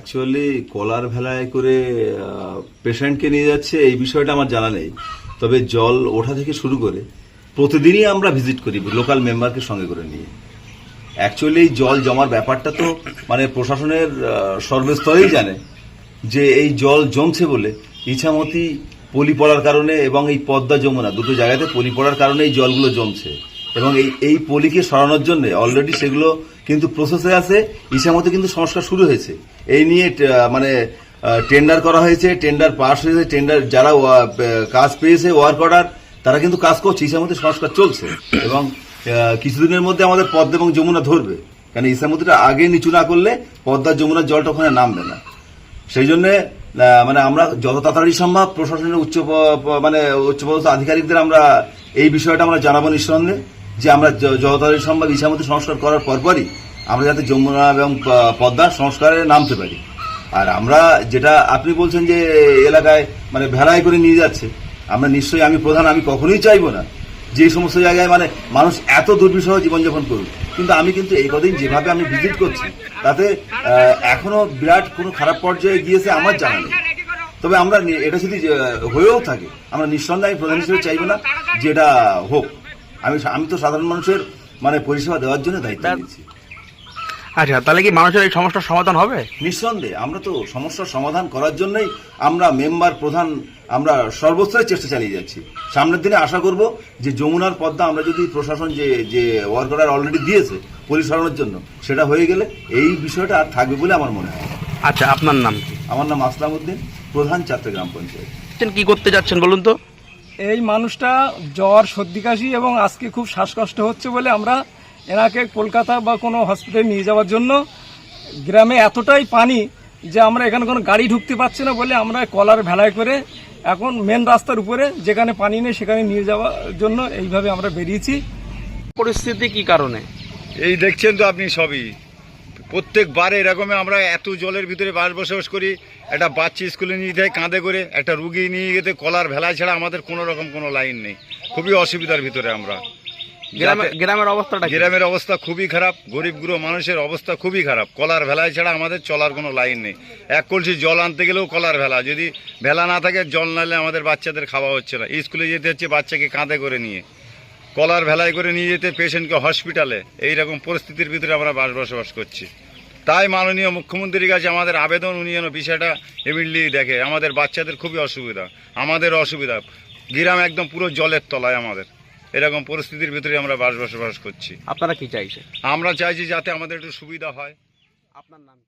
Actually কলার ভেলায় করে পেশেন্টকে নিয়ে যাচ্ছে, এই বিষয়টা আমার জানা নেই। তবে জল ওঠা থেকে শুরু করে প্রতিদিনই আমরা ভিজিট করি লোকাল মেম্বারকে সঙ্গে করে নিয়ে। অ্যাকচুয়ালি জল জমার ব্যাপারটা তো মানে প্রশাসনের সর্বস্তরেই জানে যে এই জল জমছে বলে ইছামতি পলি পড়ার কারণে এবং এই পদ্মা যমুনা, দুটো জায়গাতে পলি পড়ার কারণে এই জলগুলো জমছে। এবং এই এই পলিকে সরানোর জন্য অলরেডি সেগুলো কিন্তু প্রসেসে আছে ইছামতি কিন্তু সংস্কার শুরু হয়েছে। এই নিয়ে মানে টেন্ডার করা হয়েছে টেন্ডার পাস হয়েছে টেন্ডার যারা কাজ পেয়েছে ওয়ার্ক অর্ডার তারা কিন্তু কাজ করছে ইছামতি সংস্কার চলছে। এবং কিছুদিনের মধ্যে আমাদের পদ্মা এবং যমুনা ধরবে। কারণ ইসামতিটা আগে নিচু না করলে পদ্মার যমুনার জলটা ওখানে নামবে না। সেই জন্য মানে আমরা যত তাড়াতাড়ি সম্ভব প্রশাসনের উচ্চ মানে উচ্চপদস্থ আধিকারিকদের আমরা এই বিষয়টা আমরা জানাব নিঃসন্দেহে। যে আমরা য- যত তাড়াতাড়ি সম্ভব ইসামতি সংস্কার করার পরপরই আমরা যাতে যমুনা এবং পদ্মা সংস্কারে নামতে পারি। আর আমরা যেটা আপনি বলছেন যে এলাকায় মানে ভেড়ায় করে নিয়ে যাচ্ছে, আমরা নিশ্চয়ই আমি প্রধান, আমি কখনোই চাইব না। যে সমস্ত জায়গায় মানে মানুষ এত দুর্বিষহ জীবনযাপন করুক, কিন্তু আমি কিন্তু এই কদিন যেভাবে আমি ভিজিট করছি, তাতে এখনও বিরাট কোনো খারাপ পর্যায়ে গিয়েছে আমার জানা নেই। তবে আমরা এটা যদি হয়েও থাকে, আমরা নিঃসন্দেহে প্রধান হিসেবে চাইব না যে এটা হোক। আমি আমি তো সাধারণ মানুষের মানে পরিষেবা দেওয়ার জন্য দায়িত্ব নিয়েছি। আচ্ছা তাহলে কি মানুষের এই সমস্যার সমাধান হবে? নিঃসন্দেহে আমরা তো সমস্যার সমাধান করার জন্যই আমরা মেম্বার প্রধান আমরা সর্বস্তরে চেষ্টা চালিয়ে যাচ্ছি। সামনের দিনে আশা করব যে যমুনার পদ্মা আমরা যদি প্রশাসন যে যে ওয়ার্ক অর্ডার অলরেডি দিয়েছে পরিচালনার জন্য সেটা হয়ে গেলে এই বিষয়টা আর থাকবে বলে আমার মনে হয়। আচ্ছা আপনার নাম কি? আমার নাম আসলাম উদ্দিন প্রধান চারটে গ্রাম পঞ্চায়েত। কি করতে যাচ্ছেন বলুন তো? এই মানুষটা জ্বর সর্দি কাশি এবং আজকে খুব শ্বাসকষ্ট হচ্ছে বলে আমরা এনাকে কলকাতা বা কোনো হসপিটালে নিয়ে যাওয়ার জন্য গ্রামে এতটাই পানি যে আমরা এখানে কোনো গাড়ি ঢুকতে পারছি না বলে আমরা কলার ভেলায় করে এখন মেন রাস্তার উপরে যেখানে পানি নেই সেখানে নিয়ে যাওয়ার জন্য এইভাবে আমরা বেরিয়েছি। পরিস্থিতি কি কারণে? এই দেখছেন তো আপনি সবই। প্রত্যেকবারে এরকমই আমরা এত জলের ভিতরে বাস বসবাস করি একটা বাচ্চা স্কুলে নিয়ে যায় কাঁধে করে একটা রুগী নিয়ে যেতে কলার ভেলায় ছাড়া আমাদের কোনো রকম কোনো লাইন নেই। খুবই অসুবিধার ভিতরে আমরা। গ্রামে গ্রামের অবস্থাটা গ্রামের অবস্থা খুবই খারাপ গরিব গুরু মানুষের অবস্থা খুবই খারাপ। কলার ভেলায় ছাড়া আমাদের চলার কোনো লাইন নেই। এক কলসি জল আনতে গেলেও কলার ভেলা যদি ভেলা না থাকে জল নালে আমাদের বাচ্চাদের খাওয়া হচ্ছে না। স্কুলে যেতে হচ্ছে বাচ্চাকে কাঁধে করে নিয়ে। কলার ভেলায় করে নিয়ে যেতে পেশেন্টকে হসপিটালে। এই রকম পরিস্থিতির ভিতরে আমরা বাস বসবাস করছি। তাই মাননীয় মুখ্যমন্ত্রীর কাছে আমাদের আবেদন উনি যেন বিষয়টা ইমিডিয়েটলি দেখে। আমাদের বাচ্চাদের খুবই অসুবিধা আমাদের অসুবিধা। গ্রাম একদম পুরো জলের তলায় আমাদের। এরকম পরিস্থিতির ভিতরে আমরা বাস বসবাস করছি। আপনারা কি চাইছেন? আমরা চাইছি যাতে আমাদের একটু সুবিধা হয়। আপনার নাম?